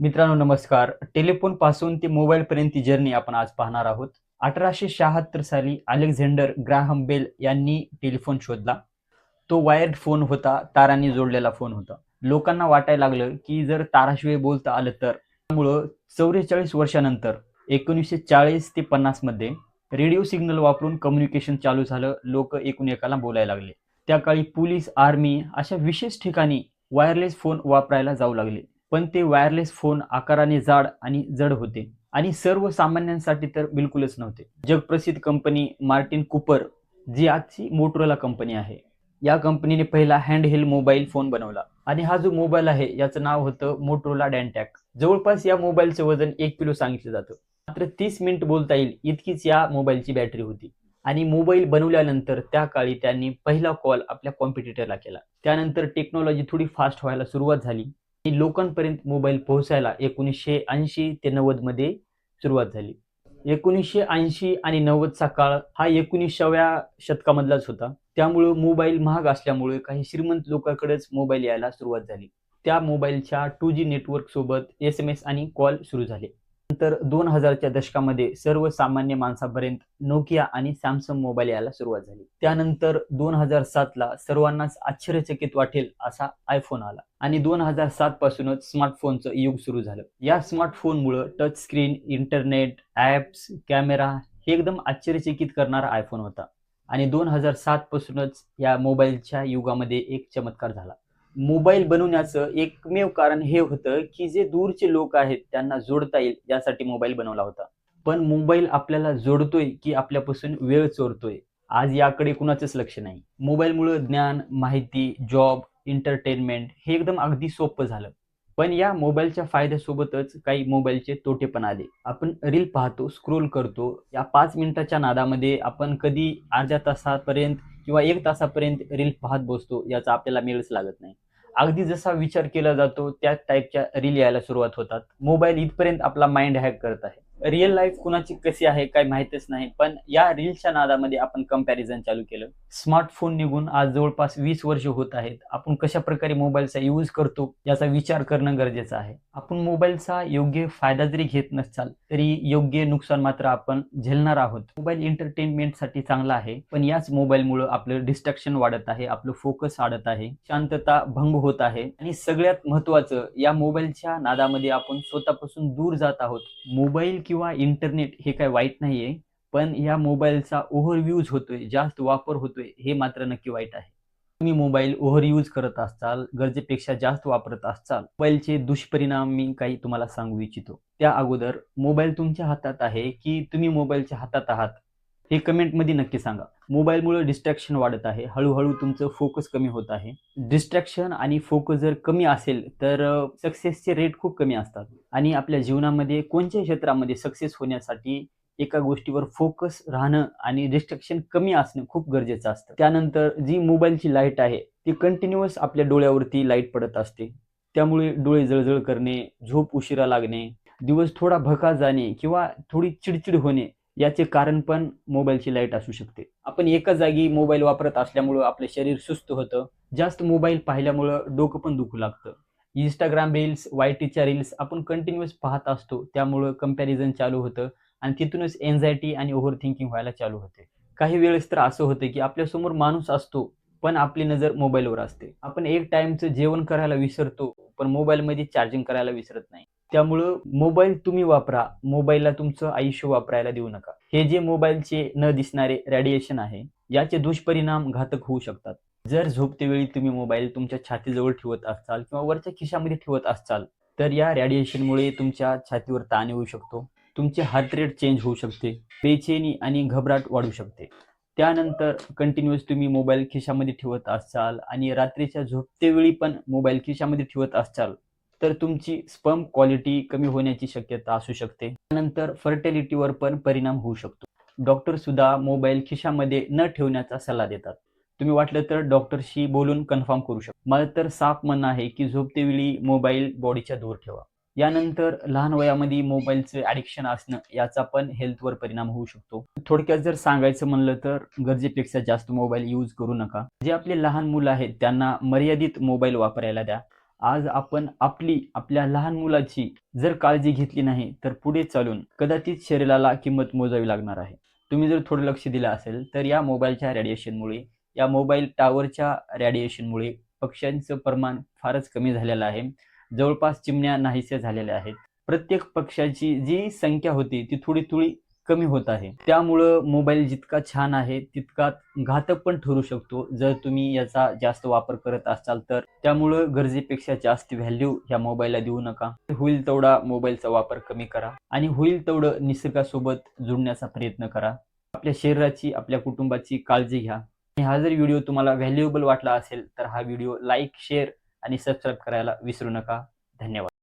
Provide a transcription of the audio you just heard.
मित्रांनो नमस्कार. टेलिफोनपासून ते मोबाईल पर्यंतची जर्नी आपण आज पाहणार आहोत. अठराशे शहात्तर साली अलेक्झांडर ग्राहम बेल यांनी टेलिफोन शोधला. तो वायर्ड फोन होता तारांनी जोडलेला फोन होता. लोकांना वाटायला लागलं की जर ताराशिवाय बोलता आलं तर. त्यामुळं चौवेचाळीस वर्षानंतर एकोणीसशे चाळीस ते पन्नासमध्ये रेडिओ सिग्नल वापरून कम्युनिकेशन चालू झालं. लोक एकूण एकाला बोलायला लागले. त्या काळी पोलीस आर्मी अशा विशेष ठिकाणी वायरलेस फोन वापरायला जाऊ लागले. पण ते वायरलेस फोन आकाराने जाड आणि जड होते. आणि सर्वसामान्यांसाठी तर बिलकुलच नव्हते. जगप्रसिद्ध कंपनी मार्टिन कुपर जी आजची मोटरोला कंपनी आहे. या कंपनीने पहिला हँडहेल मोबाईल फोन बनवला. आणि हा जो मोबाईल आहे याचं नाव होतं मोटरोला डॅनटॅक जवळपास या मोबाईलचं वजन एक किलो सांगितलं जातं. मात्र तीस मिनिट बोलता येईल इतकीच या मोबाईलची बॅटरी होती. आणि मोबाईल बनवल्यानंतर त्या काळी त्यांनी पहिला कॉल आपल्या कॉम्पिटिटरला केला. त्यानंतर टेक्नॉलॉजी थोडी फास्ट व्हायला सुरुवात झाली. लोकांपर्यंत मोबाईल पोहोचायला एकोणीसशे ऐंशी ते नव्वदमध्ये सुरुवात झाली. एकोणीसशे ऐंशी आणि नव्वदचा काळ हा एकोणीसाव्या शतकामधलाच होता. त्यामुळं मोबाईल महाग असल्यामुळे काही श्रीमंत लोकांकडेच मोबाईल यायला सुरुवात झाली. त्या मोबाईलच्या टू जी नेटवर्क सोबत एस एम एस आणि कॉल सुरू झाले. नंतर दोन हजारच्या दशकामध्ये सर्वसामान्य माणसापर्यंत नोकिया आणि सॅमसंग मोबाईल यायला सुरुवात झाली. त्यानंतर दोन हजार सातला सर्वांनाच आश्चर्यचकित वाटेल असा आयफोन आला. आणि दोन हजार सात पासूनच स्मार्टफोनचं युग सुरू झालं. या स्मार्टफोनमुळं touch screen internet apps camera हे एकदम आश्चर्यचकित करणारा आयफोन होता. आणि दोन हजार सात पासूनच या मोबाईलच्या युगामध्ये एक चमत्कार झाला. मोबाईल बनवण्याचं एकमेव कारण हे होतं की जे दूरचे लोक आहेत त्यांना जोडता येईल यासाठी मोबाईल बनवला होता. पण मोबाईल आपल्याला जोडतोय की आपल्यापासून वेळ चोरतोय? आज याकडे कुणाचंच लक्ष नाही. मोबाईलमुळे ज्ञान माहिती जॉब एंटरटेनमेंट हे एकदम अगदी सोपं झालं. पण या मोबाईलच्या फायद्यासोबतच काही मोबाईलचे तोटे पण आले. आपण रील पाहतो स्क्रोल करतो. या पाच मिनिटाच्या नादामध्ये आपण कधी अर्ध्या तासापर्यंत किंवा एक तासापर्यंत रील पाहत बसतो याचा आपल्याला मेळच लागत नाही. अगदी जसा विचार केला जातो त्या टाईपच्या रील यायला सुरुवात होतात. मोबाईल इथपर्यंत आपला माइंड हॅक करत आहे. रिअल लाईफ कुणाची कशी आहे काय माहितच नाही पण या रीलच्या नादामध्ये आपण कंपॅरिझन चालू केलं. स्मार्टफोन निघून आज जवळपास वीस वर्ष होत आहेत. आपण कशा प्रकारे मोबाईलचा यूज करतो याचा विचार करणं गरजेचं आहे. आपण मोबाईलचा योग्य फायदा जरी घेत नसाल तरी योग्य नुकसान मात्र आपण झेलणार आहोत. मोबाईल एंटरटेनमेंटसाठी चांगला आहे पण याच मोबाईलमुळे आपलं डिस्ट्रॅक्शन वाढत आहे आपलं फोकस वाढत आहे शांतता भंग होत आहे. आणि सगळ्यात महत्वाचं या मोबाईलच्या नादामध्ये आपण स्वतःपासून दूर जात आहोत. मोबाईल किंवा इंटरनेट हे काय वाईट नाहीये पण या मोबाईलचा ओव्हर यूज होतोय जास्त वापर होतोय हे मात्र नक्की वाईट आहे. तुम्ही मोबाईल ओव्हर यूज करत असाल गरजेपेक्षा जास्त वापरत असाल मोबाईलचे दुष्परिणाम मी काही तुम्हाला सांगू इच्छितो. त्या अगोदर मोबाईल तुमच्या हातात आहे की तुम्ही मोबाईलच्या हातात आहात हे कमेंटमध्ये नक्की सांगा. मोबाईलमुळे डिस्ट्रॅक्शन वाढत आहे. हळूहळू तुमचं फोकस कमी होत आहे. डिस्ट्रॅक्शन आणि फोकस जर कमी असेल तर सक्सेसचे रेट खूप कमी असतात. आणि आपल्या जीवनामध्ये कोणत्याही क्षेत्रामध्ये सक्सेस होण्यासाठी एका गोष्टीवर फोकस राहणं आणि डिस्ट्रॅक्शन कमी असणं खूप गरजेचं असतं. त्यानंतर जी मोबाईलची लाइट आहे ती कंटिन्युअस आपल्या डोळ्यावरती लाइट पडत असते. त्यामुळे डोळे जळजळ करणे झोप उशिरा लागणे दिवस थोडा भका जाणे किंवा थोडी चिडचिड होणे याचे कारण पण मोबाईलची लाइट असू शकते. आपण एकाच जागी मोबाईल वापरत असल्यामुळं आपलं शरीर सुस्त होतं. जास्त मोबाईल पाहिल्यामुळं डोकं पण दुखू लागतं. इंस्टाग्राम रील्स वायटीच्या रील्स आपण कंटिन्युअस पाहत असतो. त्यामुळं कंपॅरिझन चालू होतं आणि तिथूनच एन्झायटी आणि ओव्हर थिंकिंग व्हायला चालू होते. काही वेळेस तर असं होतं की आपल्यासमोर माणूस असतो पण आपली नजर मोबाईलवर असते. आपण एक टाइमचं जेवण करायला विसरतो पण मोबाईलमध्ये चार्जिंग करायला विसरत नाही. त्यामुळं मोबाईल तुम्ही वापरा मोबाईलला तुमचं आयुष्य वापरायला देऊ नका. हे जे मोबाईलचे न दिसणारे रेडिएशन आहे याचे दुष्परिणाम घातक होऊ शकतात. जर झोपतेवेळी तुम्ही मोबाईल तुमच्या छातीजवळ ठेवत असाल किंवा वरच्या खिशामध्ये ठेवत असाल तर या रेडिएशनमुळे तुमच्या छातीवर ताण येऊ शकतो तुमचे हार्ट रेट चेंज होऊ शकते बेचैनी आणि घबराट वाढू शकते. त्यानंतर कंटिन्युअस तुम्ही मोबाईल खिशामध्ये ठेवत असाल आणि रात्रीच्या झोपतेवेळी पण मोबाईल खिशामध्ये ठेवत असाल तर तुमची स्पर्म क्वालिटी कमी होण्याची शक्यता असू शकते. त्यानंतर फर्टिलिटीवर पण परिणाम होऊ शकतो. डॉक्टर सुद्धा मोबाईल खिशामध्ये न ठेवण्याचा सल्ला देतात. तुम्ही वाटलं तर डॉक्टरशी बोलून कन्फर्म करू शकता. मला तर साफ म्हणणं आहे की झोपतेवेळी मोबाईल बॉडीच्या दूर ठेवा. यानंतर लहान वयामध्ये मोबाईलचं ॲडिक्शन असणं याचा पण हेल्थवर परिणाम होऊ शकतो. थोडक्यात जर सांगायचं म्हणलं तर गरजेपेक्षा जास्त मोबाईल यूज करू नका. जे आपले लहान मुलं आहेत त्यांना मर्यादित मोबाईल वापरायला द्या. आज आपण आपली आपल्या लहान मुलाची जर काळजी घेतली नाही तर पुढे चालून कदाचित शरीराला किंमत मोजावी लागणार आहे. तुम्ही जर थोडं लक्ष दिलं असेल तर या मोबाईलच्या रेडिएशनमुळे या मोबाईल टावरच्या रेडिएशनमुळे पक्ष्यांचं प्रमाण फारच कमी झालेलं आहे. जवळपास चिमण्या नाहीसे झालेल्या आहेत. प्रत्येक पक्षाची जी संख्या होती ती थोडी थोडी कमी होत आहे. त्यामुळं मोबाईल जितका छान आहे तितका घातक पण ठरू शकतो. जर तुम्ही याचा जास्त वापर करत असाल तर. त्यामुळं गरजेपेक्षा जास्त व्हॅल्यू या मोबाईलला देऊ नका. होईल तेवढा मोबाईलचा वापर कमी करा. आणि होईल तेवढं निसर्गासोबत जुळण्याचा प्रयत्न करा. आपल्या शरीराची आपल्या कुटुंबाची काळजी घ्या. आणि हा जर व्हिडिओ तुम्हाला व्हॅल्युएबल वाटला असेल तर हा व्हिडिओ लाईक शेअर आणि सबस्क्राईब करायला विसरू नका. धन्यवाद.